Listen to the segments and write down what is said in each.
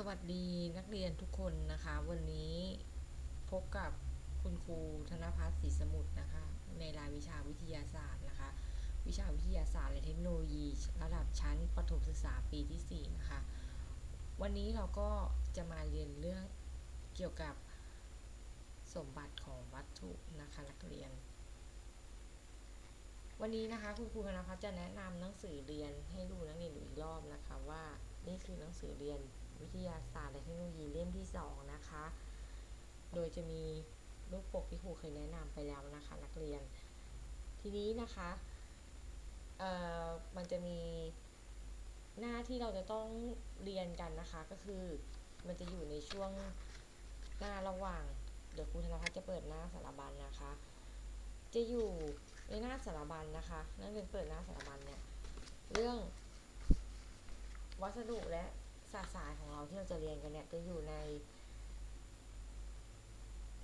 สวัสดีนักเรียนทุกคนนะคะ วันนี้พบกับคุณครูธนพัฒน์ศรีสมุทรนะคะ ในรายวิชาวิทยาศาสตร์นะคะ วิชาวิทยาศาสตร์และเทคโนโลยี ระดับชั้นประถมศึกษาปีที่ 4 นะคะ วันนี้เราก็จะมาเรียนเรื่องเกี่ยวกับสมบัติของวัตถุนะคะนักเรียน วันนี้นะคะคุณครูธนพัฒน์จะแนะนำหนังสือเรียนให้ดูนักเรียนดูอีกรอบนะคะว่านี่คือหนังสือเรียน วิทยาศาสตร์และเทคโนโลยีเล่มที่สองนะคะ โดยจะมีรูปปกที่ครูเคยแนะนำไปแล้วนะคะ นักเรียน ทีนี้นะคะเอ่อมันจะมีหน้าที่เราจะต้องเรียนกันนะคะก็คือมันจะอยู่ในช่วงหน้าระหว่าง เดี๋ยวครูธนพัฒน์จะเปิดหน้าสารบัญนะคะ จะอยู่ในหน้าสารบัญนะคะนักเรียนเปิดหน้าสารบัญเนี่ยเรื่อง วัสดุและ ศาสตร์ศาสตร์ของเราที่เราจะเรียนกันเนี่ยจะอยู่ใน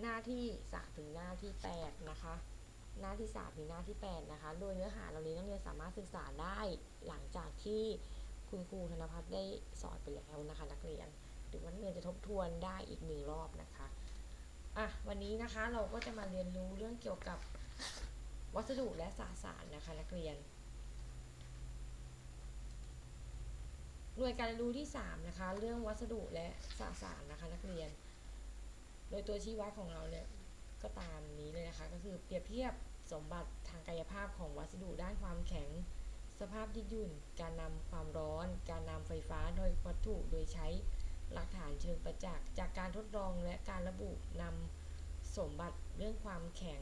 หน้าที่สามถึงหน้าที่แปดนะคะ หน้าที่สามถึงหน้าที่แปดนะคะ โดยเนื้อหาเหล่านี้นักเรียนสามารถศึกษาได้หลังจากที่คุณครูธนพัฒน์ได้สอนไปแล้วนะคะ นักเรียน หรือว่านักเรียนจะทบทวนได้อีกหนึ่งรอบนะคะอะวันนี้นะคะเราก็จะมาเรียนรู้เรื่องเกี่ยวกับวัสดุและสสารนะคะนักเรียน หน่วยการเรียนรู้ที่ 3 นะคะ เรื่องวัสดุและสสารนะคะนักเรียน โดยตัวชี้วัดของเราเนี่ยก็ตามนี้เลยนะคะ ก็คือเปรียบเทียบสมบัติทางกายภาพของวัสดุด้านความแข็ง สภาพยืดหยุ่น การนำความร้อน การนำไฟฟ้าโดยวัตถุโดยใช้หลักฐานเชิงประจักษ์จากการทดลองและการระบุนำสมบัติเรื่องความแข็ง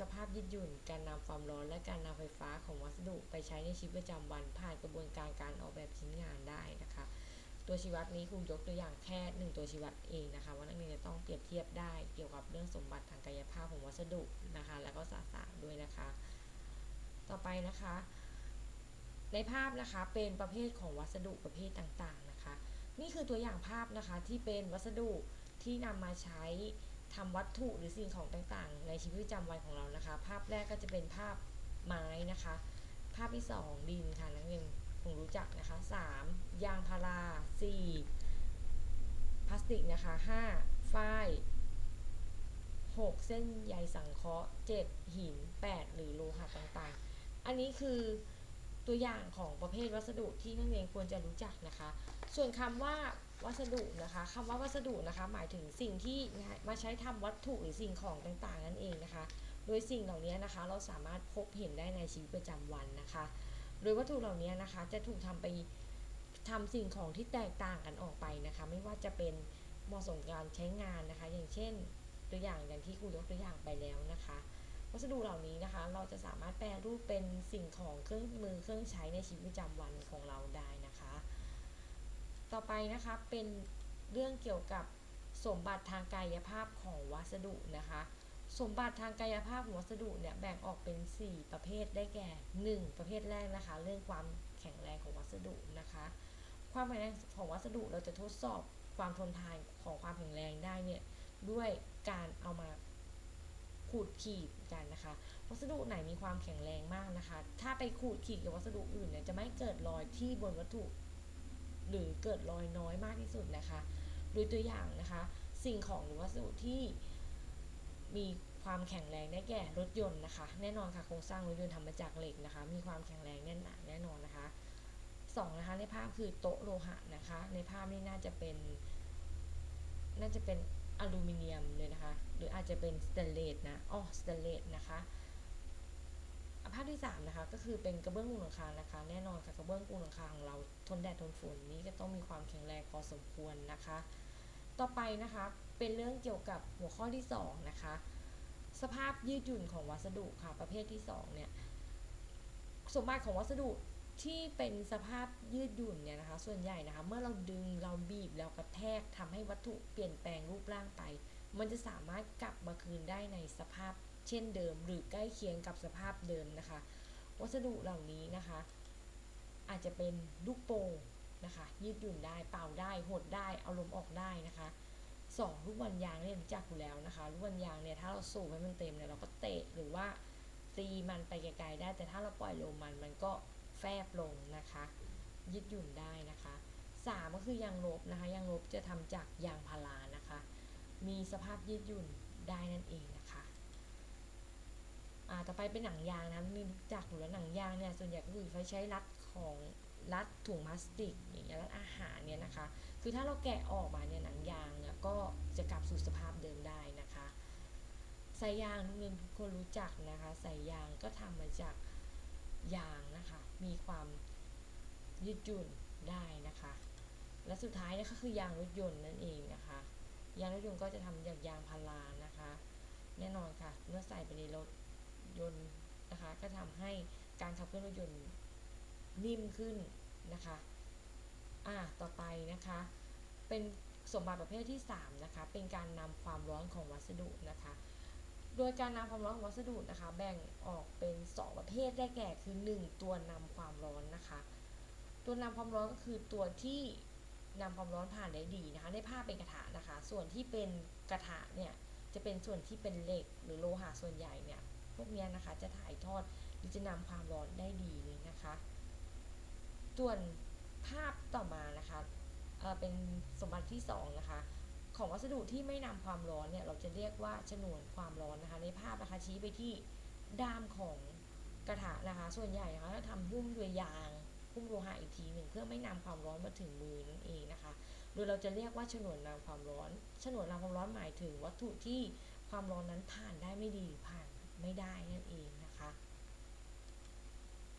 สภาพยืดหยุ่น การนำความร้อนและการนำไฟฟ้าของวัสดุไปใช้ในชีวิตประจำวัน ผ่านกระบวนการการออกแบบชิ้นงานได้นะคะ ตัวชี้วัดนี้ครูยกตัวอย่างแค่หนึ่งตัวชี้วัดเองนะคะว่านักเรียนจะต้องเปรียบเทียบได้เกี่ยวกับเรื่องสมบัติทางกายภาพของวัสดุนะคะ แล้วก็สสารด้วยนะคะ ต่อไปนะคะ ในภาพนะคะเป็นประเภทของวัสดุประเภทต่างๆนะคะ นี่คือตัวอย่างภาพนะคะที่เป็นวัสดุที่นำมาใช้ ทำวัตถุหรือสิ่งของต่างๆ ในชีวิตประจำวันของเรานะคะ ภาพแรกก็จะเป็นภาพไม้นะคะ ภาพที่ 2 ดินค่ะนักเรียนคงรู้จักนะคะ 3. ยางพารา 4. พลาสติกนะคะ 5. ฝ้าย 6. เส้นใยสังเคราะห์ 7. หิน 8. หรือโลหะต่างๆ อันนี้คือตัวอย่างของประเภทวัสดุที่นักเรียนควรจะรู้จักนะคะ ส่วนคำว่าวัสดุนะคะคำว่าวัสดุนะคะ หมายถึงสิ่งที่มาใช้ทำวัตถุหรือสิ่งของต่างๆ นั่นเองนะคะ โดยสิ่งเหล่านี้นะคะ เราสามารถพบเห็นได้ในชีวิตประจำวันนะคะ โดยวัตถุเหล่านี้นะคะ จะถูกทำไปทำสิ่งของที่แตกต่างกันออกไปนะคะ ไม่ว่าจะเป็นเหมาะสมกับการใช้งานนะคะ อย่างเช่นตัวอย่างอย่างที่ครูยกตัวอย่างไปแล้วนะคะ วัสดุเหล่านี้นะคะ เราจะสามารถแปลรูปเป็นสิ่งของเครื่องมือเครื่องใช้ในชีวิตประจำวันของเราได้ อไปนะคะเป็นเรื่องเกี่ยวกับสมบัติทางกายภาพของวัสดุนะคะ สมบัติทางกายภาพของวัสดุเนี่ยแบ่งออกเป็น 4 ประเภทได้แก่ 1. ประเภทแรกนะคะ เรื่องความแข็งแรงของวัสดุนะคะ ความแข็งแรงของวัสดุเราจะทดสอบความทนทานของความแข็งแรงได้เนี่ยด้วยการเอามาขูดขีดกันนะคะ วัสดุไหนมีความแข็งแรงมากนะคะ ถ้าไปขูดขีดกับวัสดุอื่นเนี่ยจะไม่เกิดรอยที่บนวัตถุ หรือเกิดรอยน้อยมากที่สุดนะคะโดยตัวอย่างนะคะ สิ่งของหรือวัสดุที่มีความแข็งแรงได้แก่รถยนต์นะคะ แน่นอนค่ะโครงสร้างรถยนต์ทำมาจากเหล็กนะคะ มีความแข็งแรงแน่นหนาแน่นอนนะคะสองนะคะในภาพคือโต๊ะโลหะนะคะ ในภาพนี้น่าจะเป็น น่าจะเป็นอลูมิเนียมเลยนะคะ หรืออาจจะเป็นสเตนเลสนะอ๋อสเตนเลสนะคะ ภาพที่3นะคะก็คือเป็นกระเบื้องปูนหลังคานะคะ แน่นอนค่ะกระเบื้องปูนหลังคาของเราทนแดดทนฝนนี้ก็ต้องมีความแข็งแรงพอสมควรนะคะ ต่อไปนะคะเป็นเรื่องเกี่ยวกับหัวข้อที่2นะคะสภาพยืดหยุ่นของวัสดุค่ะประเภทที่2เนี่ยสมบัติของวัสดุที่เป็นสภาพยืดหยุ่นเนี่ยนะคะ ส่วนใหญ่นะคะ เมื่อเราดึงเราบีบแล้วกระแทกทำให้วัตถุเปลี่ยนแปลงรูปร่างไป มันจะสามารถกลับมาคืนได้ในสภาพ เช่นเดิมหรือใกล้เคียงกับสภาพเดิมนะคะ วัสดุเหล่านี้นะคะ อาจจะเป็นลูกโป่งนะคะ ยืดหยุ่นได้เป่าได้หดได้เอาลมออกได้นะคะสองลูกบอลยางเนี่ยรู้จักอยู่แล้วนะคะลูกบอลยางเนี่ยถ้าเราสูบให้มันเต็มเนี่ยเราก็เตะหรือว่าตีมันไปไกลๆได้ แต่ถ้าเราปล่อยลมมันมันก็แฟบลงนะคะ ยืดหยุ่นได้นะคะสามก็ก็คือยางลบนะคะยางลบจะทำจากยางพารานะคะ มีสภาพยืดหยุ่นได้นั่นเองนะคะ อ่าต่อไปเป็นหนังยางนะมีจากหรือหนังยางเนี่ยส่วนใหญ่ก็คือใช้รัดของรัดถุงพลาสติกอย่างเงี้ยรัดอาหารเนี่ยนะคะ คือถ้าเราแกะออกมาเนี่ยหนังยางเนี่ยก็จะกลับสู่สภาพเดิมได้นะคะสายยางทุกคนทุกคนรู้จักนะคะสายยางก็ทำมาจากยางนะคะ มีความยืดหยุ่นได้นะคะ และสุดท้ายเนี่ยก็คือยางรถยนต์นั่นเองนะคะ ยางรถยนต์ก็จะทำจากยางพารานะคะ แน่นอนค่ะ เมื่อใส่ไปในรถ ยนต์นะคะก็ทำให้การขับเคลื่อนรถยนต์นิ่มขึ้นนะคะอ่าต่อไปนะคะเป็นสมบัติประเภทที่ 3 นะคะ เป็นการนำความร้อนของวัสดุนะคะ โดยการนำความร้อนของวัสดุนะคะ แบ่งออกเป็น 2 ประเภทได้แก่คือ 1 ตัวนำความร้อนนะคะ ตัวนำความร้อนก็คือตัวที่นำความร้อนผ่านได้ดีนะคะในภาพเป็นกระทะนะคะ ส่วนที่เป็นกระทะเนี่ย จะเป็นส่วนที่เป็นเหล็กหรือโลหะส่วนใหญ่เนี่ย วกเนี้ยนะคะจะถ่ายทอดหรือจะนำความร้อนได้ดีเลยนะคะ ส่วนภาพต่อมานะคะเเป็นสมบัติที่สองนะคะ ของวัสดุที่ไม่นำความร้อนเนี่ยเราจะเรียกว่าฉนวนความร้อนนะคะ ในภาพนะคะชี้ไปที่ด้ามของกระทะนะคะ ส่วนใหญ่นะคะจะทำหุ้มด้วยยางหุ้มโลหะอีกทีหนึ่งเพื่อไม่นำความร้อนมาถึงมือนั่นเองนะคะ โดยเราจะเรียกว่าฉนวนนำความร้อนฉนวนนำความร้อนหมายถึงวัตถุที่ความร้อนนั้นผ่านได้ไม่ดีผ่าน ไม่ได้นั่นเองนะคะ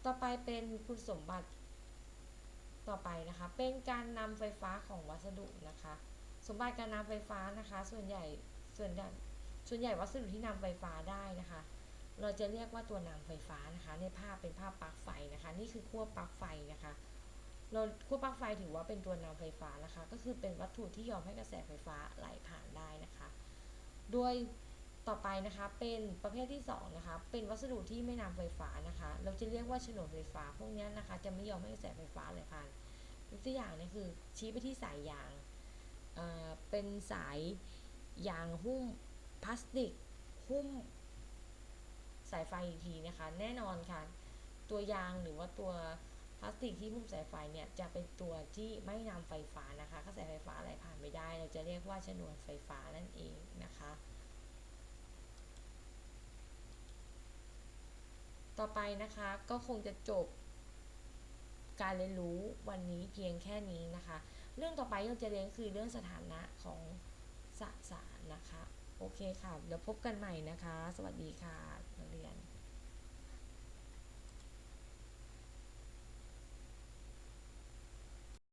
ต่อไปเป็นคุณสมบัติต่อไปนะคะ เป็นการนำไฟฟ้าของวัสดุนะคะ สมบัติการนำไฟฟ้านะคะ ส่วนใหญ่ส่วนใหญ่ส่วนใหญ่วัสดุที่นำไฟฟ้าได้นะคะ เราจะเรียกว่าตัวนำไฟฟ้านะคะ ในภาพเป็นภาพปลั๊กไฟนะคะ นี่คือขั้วปลั๊กไฟนะคะเราขั้วปลั๊กไฟถือว่าเป็นตัวนำไฟฟ้านะคะ ก็คือเป็นวัตถุที่ยอมให้กระแสไฟฟ้าไหลผ่านได้นะคะ โดย ต่อไปนะคะเป็นประเภทที่2นะคะเป็นวัสดุที่ไม่นำไฟฟ้านะคะ เราจะเรียกว่าฉนวนไฟฟ้า พวกนี้นะคะจะไม่ยอมให้กระแสไฟฟ้าไหลผ่านยกตัวอย่างนี่คือชี้ไปที่สายยางเอ่อเป็นสายยางหุ้มพลาสติก หุ้มสายไฟอีกทีนะคะแน่นอนค่ะ ตัวยางหรือว่าตัวพลาสติกที่หุ้มสายไฟเนี่ยจะเป็นตัวที่ไม่นำไฟฟ้านะคะกระแสไฟฟ้าไหลผ่านไม่ได้ เราจะเรียกว่าฉนวนไฟฟ้านั่นเองนะคะ ต่อไปนะคะก็คงจะจบการเรียนรู้วันนี้เพียงแค่นี้นะคะ เรื่องต่อไปที่เราจะเรียนคือเรื่องสถานะของสสารนะคะ โอเคค่ะเดี๋ยวพบกันใหม่นะคะ สวัสดีค่ะนักเรียน